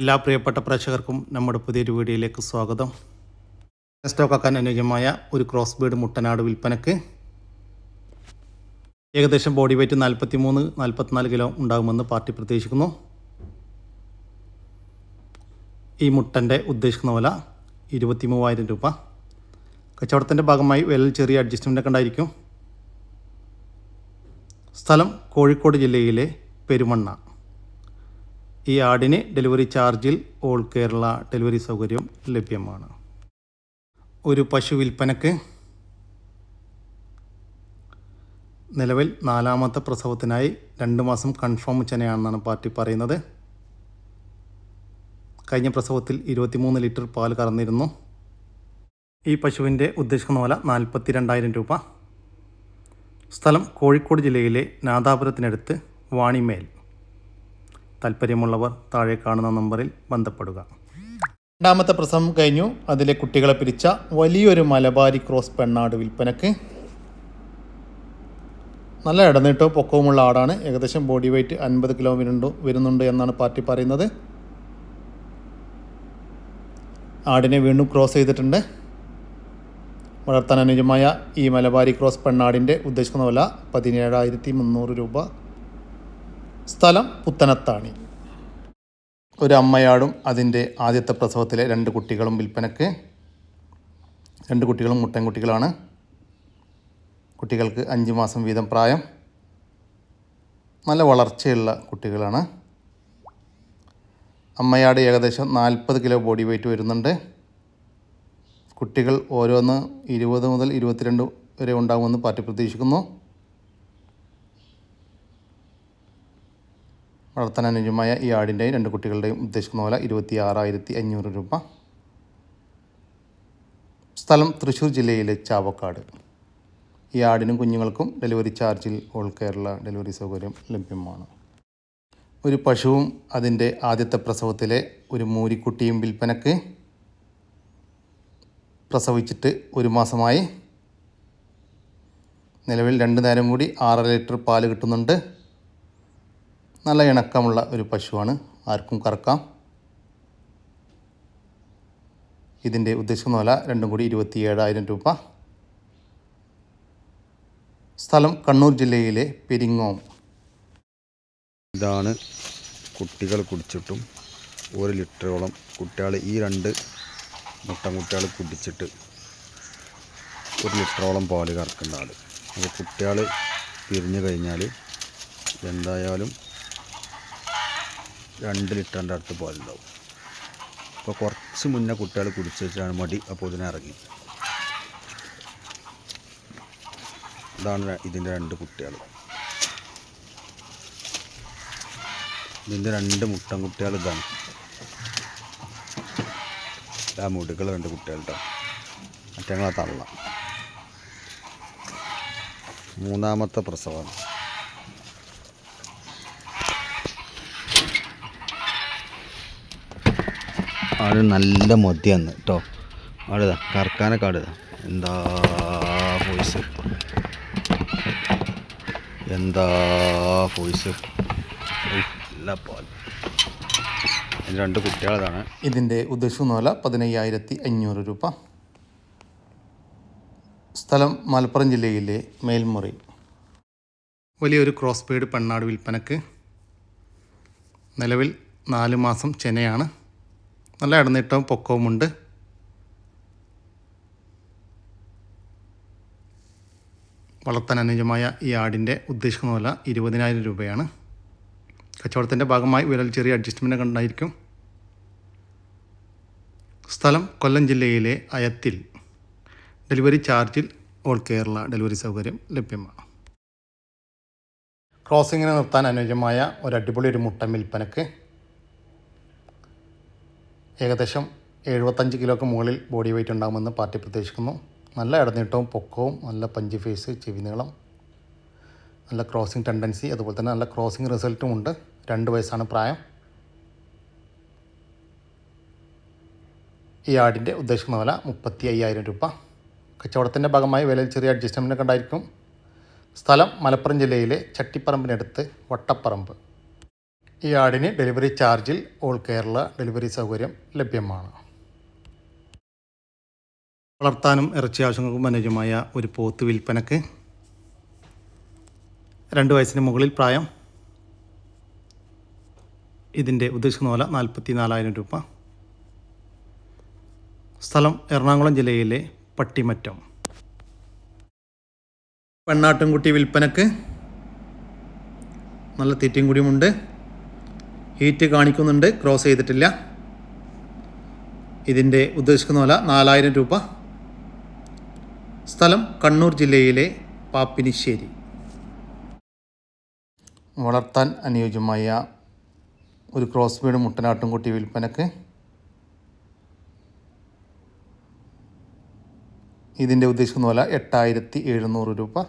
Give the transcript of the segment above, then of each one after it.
എല്ലാ പ്രിയപ്പെട്ട പ്രേക്ഷകർക്കും നമ്മുടെ പുതിയൊരു വീഡിയോയിലേക്ക് സ്വാഗതം. സ്റ്റോക്കാക്കാൻ അനുയോജ്യമായ ഒരു ക്രോസ് ബീഡ് മുട്ടനാട് വിൽപ്പനക്ക് ഏകദേശം ബോഡി വെയ്റ്റ് നാൽപ്പത്തി മൂന്ന് നാൽപ്പത്തിനാല് കിലോ ഉണ്ടാകുമെന്ന് പാർട്ടി പ്രതീക്ഷിക്കുന്നു. ഈ മുട്ടന്റെ ഉദ്ദേശിക്കുന്ന വില ഇരുപത്തി മൂവായിരം രൂപ. കച്ചവടത്തിന്റെ ഭാഗമായി വില ചെറിയ അഡ്ജസ്റ്റ്മെന്റ് ഉണ്ടായിരിക്കും. സ്ഥലം കോഴിക്കോട് ജില്ലയിലെ പെരുമണ്ണ. ഈ ആടിന് ഡെലിവറി ചാർജിൽ ഓൾ കേരള ഡെലിവറി സൗകര്യം ലഭ്യമാണ്. ഒരു പശു വിൽപ്പനക്ക് നിലവിൽ നാലാമത്തെ പ്രസവത്തിനായി രണ്ട് മാസം കൺഫേം ചെനയാണെന്നാണ് പാർട്ടി പറയുന്നത്. കഴിഞ്ഞ പ്രസവത്തിൽ ഇരുപത്തിമൂന്ന് ലിറ്റർ പാൽ കറന്നിരുന്നു. ഈ പശുവിന്റെ ഉദ്ദേശിക്കുന്ന വില നാൽപ്പത്തി രണ്ടായിരം രൂപ. സ്ഥലം കോഴിക്കോട് ജില്ലയിലെ നാദാപുരത്തിനടുത്ത് വാണിമേൽ. താല്പര്യമുള്ളവർ താഴെ കാണുന്ന നമ്പറിൽ ബന്ധപ്പെടുക. രണ്ടാമത്തെ പ്രസവം കഴിഞ്ഞു. അതിലെ കുട്ടികളെ പിരിച്ച വലിയൊരു മലബാരി ക്രോസ് പെണ്ണാട് വിൽപ്പനക്ക് നല്ല ഇടനീട്ടവും പൊക്കവുമുള്ള ആടാണ്. ഏകദേശം ബോഡി വെയ്റ്റ് അൻപത് കിലോ വരുന്നുണ്ട് വരുന്നുണ്ട് എന്നാണ് പാർട്ടി പറയുന്നത്. ആടിനെ വീണ്ടും ക്രോസ് ചെയ്തിട്ടുണ്ട്. വളർത്താൻ അനുയോജ്യമായ ഈ മലബാരി ക്രോസ് പെണ്ണാടിന്റെ ഉദ്ദേശിക്കുന്ന വില പതിനേഴായിരത്തി മുന്നൂറ് രൂപ. സ്ഥലം പുത്തനത്താണി. ഒരു അമ്മയാടും അതിന്റെ ആദ്യത്തെ പ്രസവത്തിലെ രണ്ട് കുട്ടികളും വിൽപ്പനക്ക്. രണ്ട് കുട്ടികളും മുട്ടൻകുട്ടികളാണ് കുട്ടികൾക്ക് അഞ്ച് മാസം വീതം പ്രായം. നല്ല വളർച്ചയുള്ള കുട്ടികളാണ്. അമ്മയാട് ഏകദേശം നാൽപ്പത് കിലോ ബോഡി വെയിറ്റ് വരുന്നുണ്ട്. കുട്ടികൾ ഓരോന്ന് ഇരുപത് മുതൽ ഇരുപത്തിരണ്ട് വരെ ഉണ്ടാകുമെന്ന് പാർട്ടി പ്രതീക്ഷിക്കുന്നു. വളർത്താൻ അനുയോജ്യമായ ഈ ആടിന്റെയും രണ്ട് കുട്ടികളുടെയും ഉദ്ദേശിക്കുന്ന പോലെ ഇരുപത്തി ആറായിരത്തി അഞ്ഞൂറ് രൂപ. സ്ഥലം തൃശ്ശൂർ ജില്ലയിലെ ചാവക്കാട്. ഈ ആടിനും കുഞ്ഞുങ്ങൾക്കും ഡെലിവറി ചാർജിൽ ഓൾ കേരള ഡെലിവറി സൗകര്യം ലഭ്യമാണ്. ഒരു പശുവും അതിന്റെ ആദ്യത്തെ പ്രസവത്തിലെ ഒരു മൂരിക്കുട്ടിയും വിൽപ്പനക്ക് പ്രസവിച്ചിട്ട് ഒരു മാസമായി. നിലവിൽ രണ്ട് നേരം കൂടി ആറര ലിറ്റർ പാൽ കിട്ടുന്നുണ്ട്. നല്ല ഇണക്കമുള്ള ഒരു പശുവാണ്. ആർക്കും കറക്കാം. ഇതിന്റെ ഉദ്ദേശിക്കുന്ന വില രണ്ടും കൂടി ഇരുപത്തി ഏഴായിരം രൂപ. സ്ഥലം കണ്ണൂർ ജില്ലയിലെ പെരിങ്ങോം. ഇതാണ് കുട്ടികൾ കുടിച്ചിട്ടും ഒരു ലിറ്ററോളം കുട്ടികൾ ഈ രണ്ട് മുട്ടൻ കുട്ടികൾ കുടിച്ചിട്ട് ഒരു ലിറ്ററോളം പാൽ കറക്കേണ്ട ആൾ അപ്പോൾ കുട്ടികൾ പിരിഞ്ഞു കഴിഞ്ഞാൽ എന്തായാലും രണ്ട് ലിറ്ററിന്റെ അടുത്ത് പാലുണ്ടാവും. അപ്പോൾ കുറച്ച് മുന്നേ കുട്ടികൾ കുടിച്ച് വെച്ചാണ് മടി. അപ്പോൾ ഇതിനെ ഇറങ്ങി. ഇതാണ് ഇതിന്റെ രണ്ട് കുട്ടികൾ. ഇതിന്റെ രണ്ട് മുട്ടൻ കുട്ടികൾ ഇതാണ്. ആ മുടുകൾ രണ്ട് കുട്ടികളുടെ മറ്റങ്ങളെ തള്ള. മൂന്നാമത്തെ പ്രസവം ആട് നല്ല മൊതിയാന്ന് കേട്ടോ ആടുതാ കറക്കാനൊക്കെ ആടുതാ എന്താ വോയിസ് എന്താ വോയിസ് രണ്ട് കുട്ടികളതാണ്. ഇതിന്റെ ഉദ്ദേശിക്കുന്ന വില പതിനയ്യായിരത്തി അഞ്ഞൂറ് രൂപ. സ്ഥലം മലപ്പുറം ജില്ലയിലെ മേൽമുറി. വലിയൊരു ക്രോസ് ബീഡ് പെണ്ണാട് വിൽപ്പനക്ക് നിലവിൽ നാല് മാസം ചെനയാണ് നല്ല ഇടനീട്ടവും പൊക്കവുമുണ്ട് വളർത്താൻ അനുയോജ്യമായ ഈ ആടിന്റെ ഉദ്ദേശിക്കുന്ന വില ഇരുപതിനായിരം രൂപയാണ്. കച്ചവടത്തിന്റെ ഭാഗമായി വിലയിൽ ചെറിയ അഡ്ജസ്റ്റ്മെന്റ് ഉണ്ടായിരിക്കും. സ്ഥലം കൊല്ലം ജില്ലയിലെ അയത്തിൽ. ഡെലിവറി ചാർജിൽ ഓൾ കേരള ഡെലിവറി സൗകര്യം ലഭ്യമാണ്. ക്രോസിങ്ങിന് നിർത്താൻ അനുയോജ്യമായ ഒരു അടിപൊളി ഒരു മുട്ട വിൽപ്പനക്ക് ഏകദേശം എഴുപത്തഞ്ച് കിലോക്ക് മുകളിൽ ബോഡി വെയിറ്റ് ഉണ്ടാകുമെന്ന് പാർട്ടി പ്രതീക്ഷിക്കുന്നു. നല്ല ഇടനീട്ടവും പൊക്കവും നല്ല പഞ്ച് ഫേസ് ചെവി നീളം നല്ല ക്രോസിംഗ് ടെൻഡൻസി അതുപോലെ തന്നെ നല്ല ക്രോസിംഗ് റിസൾട്ടും ഉണ്ട്. രണ്ട് വയസ്സാണ് പ്രായം. ഈ ആടിന്റെ ഉദ്ദേശിക്കുന്ന വില മുപ്പത്തി അയ്യായിരം രൂപ. കച്ചവടത്തിന്റെ ഭാഗമായി വിലയിൽ ചെറിയ അഡ്ജസ്റ്റ്മെന്റ് ഉണ്ടായിരിക്കും. സ്ഥലം മലപ്പുറം ജില്ലയിലെ ചട്ടിപ്പറമ്പിനടുത്ത് വട്ടപ്പറമ്പ്. ഈ ആടിന് ഡെലിവറി ചാർജിൽ ഓൾ കേരള ഡെലിവറി സൗകര്യം ലഭ്യമാണ്. വളർത്താനും ഇറച്ചി ആവശ്യങ്ങൾക്കും അനുയോജ്യമായ ഒരു പോത്ത് വിൽപ്പനക്ക് രണ്ട് വയസ്സിന് മുകളിൽ പ്രായം. ഇതിന്റെ ഉദ്ദേശിക്കുന്ന പോലെ നാൽപ്പത്തി നാലായിരം രൂപ. സ്ഥലം എറണാകുളം ജില്ലയിലെ പട്ടിമറ്റം. പെണ്ണാട്ടുംകുട്ടി വിൽപ്പനക്ക് നല്ല തീറ്റയും കൂടിയുമുണ്ട്. ഹീറ്റ് കാണിക്കുന്നുണ്ട്. ക്രോസ് ചെയ്തിട്ടില്ല. ഇതിന്റെ ഉദ്ദേശിക്കുന്ന വില നാലായിരം രൂപ. സ്ഥലം കണ്ണൂർ ജില്ലയിലെ പാപ്പിനിശ്ശേരി. വളർത്താൻ അനുയോജ്യമായ ഒരു ക്രോസ് ബീഡ് മുട്ടനാട്ടുംകുട്ടി വിൽപ്പനക്ക്. ഇതിന്റെ ഉദ്ദേശിക്കുന്ന വില എട്ടായിരത്തി എഴുന്നൂറ് രൂപ.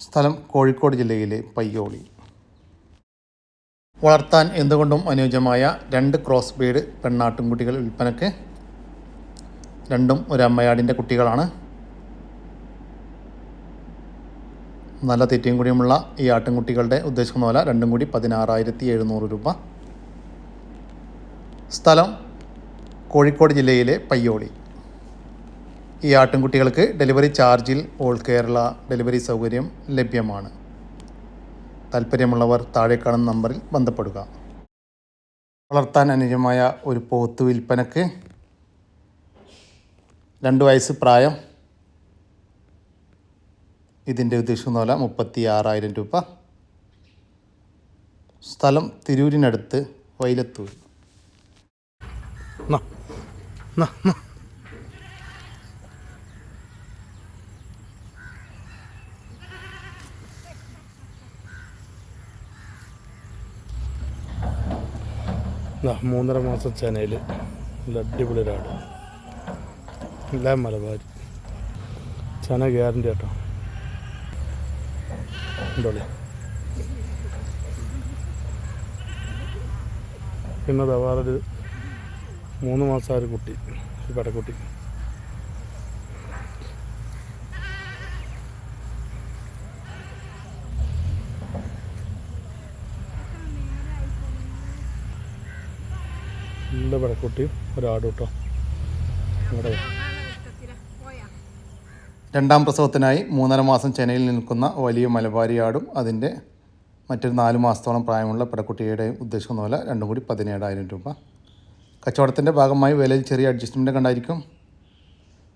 സ്ഥലം കോഴിക്കോട് ജില്ലയിലെ പയ്യോളി. വളർത്താൻ എന്തുകൊണ്ടും അനുയോജ്യമായ രണ്ട് ക്രോസ് ബ്രീഡ് പെണ്ണാട്ടുംകുട്ടികൾ വിൽപ്പനക്ക്. രണ്ടും ഒരു അമ്മയാടിന്റെ കുട്ടികളാണ്. നല്ല തെറ്റിയും കൂടിയുമുള്ള ഈ ആട്ടിൻകുട്ടികളുടെ ഉദ്ദേശിക്കുന്ന വില രണ്ടും കൂടി പതിനാറായിരത്തി എഴുന്നൂറ് രൂപ. സ്ഥലം കോഴിക്കോട് ജില്ലയിലെ പയ്യോളി. ഈ ആട്ടിൻകുട്ടികൾക്ക് ഡെലിവറി ചാർജിൽ ഓൾ കേരള ഡെലിവറി സൗകര്യം ലഭ്യമാണ്. താല്പര്യമുള്ളവർ താഴെ കാണുന്ന നമ്പറിൽ ബന്ധപ്പെടുക. വളർത്താൻ അനുയോജ്യമായ ഒരു പോത്ത് വിൽപ്പനക്ക് രണ്ട് വയസ്സ് പ്രായം. ഇതിന്റെ ഉദ്ദേശിക്കുന്ന പോലെ മുപ്പത്തി ആറായിരം രൂപ. സ്ഥലം തിരൂരിനടുത്ത് വൈലത്തൂർ. മൂന്നര മാസം ചെനയിൽ നല്ല അടിപൊളി ഒരാട് എല്ലാം മലബാരി. ചെന ഗ്യാരണ്ടി കേട്ടോ ഉണ്ടോളി പിന്നെ അതവാറൊരു വേറൊരു മൂന്ന് മാസമായ ഒരു കുട്ടി ഒരു പടക്കുട്ടി. നല്ല പടക്കുട്ടിയും ഒരാടൂട്ടോ ഇവിടെ രണ്ടാം പ്രസവത്തിനായി മൂന്നര മാസം ചെന്നൈയിൽ നിൽക്കുന്ന വലിയ മലബാരി ആടും അതിന്റെ മറ്റൊരു നാല് മാസത്തോളം പ്രായമുള്ള പെടക്കുട്ടിയുടെയും ഉദ്ദേശിക്കുന്ന പോലെ രണ്ടും കൂടി പതിനേഴായിരം രൂപ. കച്ചവടത്തിന്റെ ഭാഗമായി വിലയിൽ ചെറിയ അഡ്ജസ്റ്റ്മെന്റ് കണ്ടായിരിക്കും.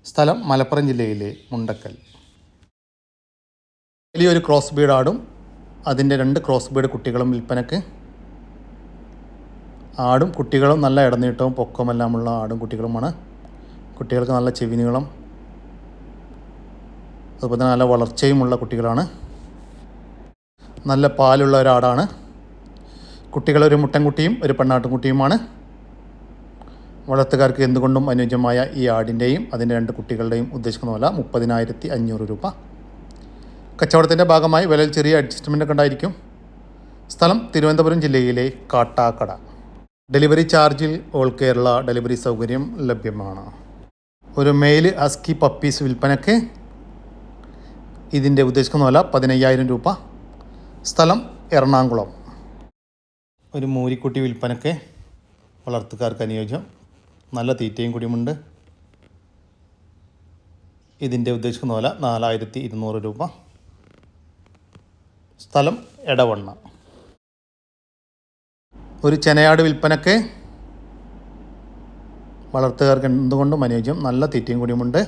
സ്ഥലം മലപ്പുറം ജില്ലയിലെ മുണ്ടക്കൽ. വലിയൊരു ക്രോസ് ബീഡ് ആടും അതിന്റെ രണ്ട് ക്രോസ് ബീഡ് കുട്ടികളും വിൽപ്പനക്ക് ആടും കുട്ടികളും നല്ല ഇടനീട്ടവും പൊക്കമെല്ലാമുള്ള ആടും കുട്ടികളുമാണ്. കുട്ടികൾക്ക് നല്ല ചെവിനീളം അതുപോലെ തന്നെ നല്ല വളർച്ചയുമുള്ള കുട്ടികളാണ്. നല്ല പാലുള്ള ഒരാടാണ്. കുട്ടികളൊരു മുട്ടൻകുട്ടിയും ഒരു പെണ്ണാട്ടുംകുട്ടിയുമാണ്. വളർത്തുകാർക്ക് എന്തുകൊണ്ടും അനുയോജ്യമായ ഈ ആടിന്റെയും അതിന്റെ രണ്ട് കുട്ടികളുടെയും ഉദ്ദേശിക്കുന്ന വില മുപ്പതിനായിരത്തി അഞ്ഞൂറ് രൂപ. കച്ചവടത്തിന്റെ ഭാഗമായി വിലയിൽ ചെറിയ അഡ്ജസ്റ്റ്മെന്റ് ഒക്കെ ഉണ്ടായിരിക്കും. സ്ഥലം തിരുവനന്തപുരം ജില്ലയിലെ കാട്ടാക്കട. ഡെലിവറി ചാർജിൽ ഓൾ കേരള ഡെലിവറി സൗകര്യം ലഭ്യമാണ്. ഒരു മെയിൽ അസ്കി പപ്പീസ് വിൽപ്പനയ്ക്ക് ഇതിന്റെ ഉദ്ദേശിക്കുന്ന വില പതിനയ്യായിരം രൂപ. സ്ഥലം എറണാകുളം. ഒരു മൂരിക്കുട്ടി വിൽപ്പനയ്ക്ക് വളർത്തുകാർക്ക് അനുയോജ്യം. നല്ല തീറ്റയും കൂടിയുമുണ്ട്. ഇതിന്റെ ഉദ്ദേശിക്കുന്ന വില നാലായിരത്തി ഇരുന്നൂറ് രൂപ. സ്ഥലം എടവണ്ണ. ഒരു ചെനയാട് വിൽപ്പനക്ക് വളർത്തുകാർക്ക് എന്തുകൊണ്ടും അനുയോജ്യം. നല്ല തീറ്റയും കൂടിയുമുണ്ട്.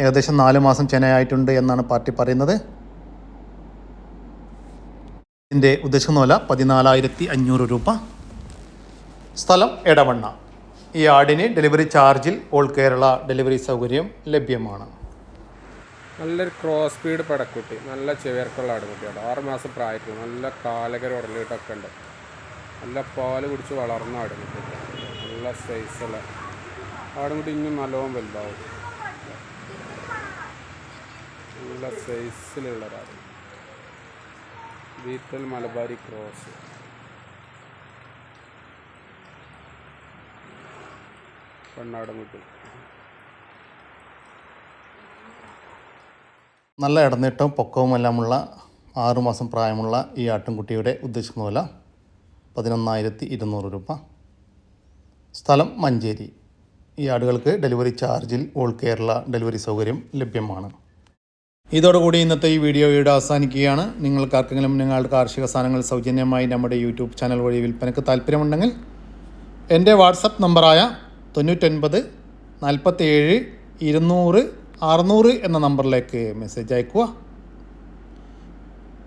ഏകദേശം നാല് മാസം ചെനയായിട്ടുണ്ട് എന്നാണ് പാർട്ടി പറയുന്നത്. ഇതിന്റെ ഉദ്ദേശിക്കുന്ന വില പതിനാലായിരത്തി അഞ്ഞൂറ് രൂപ. സ്ഥലം എടവണ്ണ. ഈ ആടിന് ഡെലിവറി ചാർജിൽ ഓൾ കേരള ഡെലിവറി സൗകര്യം ലഭ്യമാണ്. നല്ലൊരു ക്രോസ് സ്പീഡ് പടക്കുട്ടി. നല്ല ചെവിയർക്കുള്ള ആടുകുട്ടിയാണ് ആറ് മാസം പ്രായത്തിൽ നല്ല കാലകര ഉടലിട്ടൊക്കെ ഉണ്ട്. നല്ല പാൽ കുടിച്ച് വളർന്ന ആടുകുട്ടി നല്ല സൈസുള്ള ആടുകുട്ടി ഇനിയും നല്ലോണം വലുതാവും. നല്ല സൈസിലുള്ള ഒരാട് വീട്ടിൽ മലബാരി ക്രോസ് പെണ്ണാടുകുട്ടി നല്ല ഇടനീട്ടവും പൊക്കവുമെല്ലാമുള്ള ആറുമാസം പ്രായമുള്ള ഈ ആട്ടിൻകുട്ടിയുടെ ഉദ്ദേശിക്കുന്ന വില പതിനൊന്നായിരത്തി ഇരുന്നൂറ് രൂപ. സ്ഥലം മഞ്ചേരി. ഈ ആടുകൾക്ക് ഡെലിവറി ചാർജിൽ ഓൾ കേരള ഡെലിവറി സൗകര്യം ലഭ്യമാണ്. ഇതോടുകൂടി ഇന്നത്തെ ഈ വീഡിയോ ഇവിടെ അവസാനിക്കുകയാണ്. നിങ്ങൾക്ക് ആർക്കെങ്കിലും നിങ്ങളുടെ കാർഷിക സാധനങ്ങൾ സൗജന്യമായി നമ്മുടെ യൂട്യൂബ് ചാനൽ വഴി വിൽപ്പനയ്ക്ക് താല്പര്യമുണ്ടെങ്കിൽ എന്റെ വാട്സപ്പ് നമ്പറായ തൊണ്ണൂറ്റൊൻപത് നാൽപ്പത്തേഴ് ഇരുന്നൂറ് അറുന്നൂറ് എന്ന നമ്പറിലേക്ക് മെസ്സേജ് അയക്കുക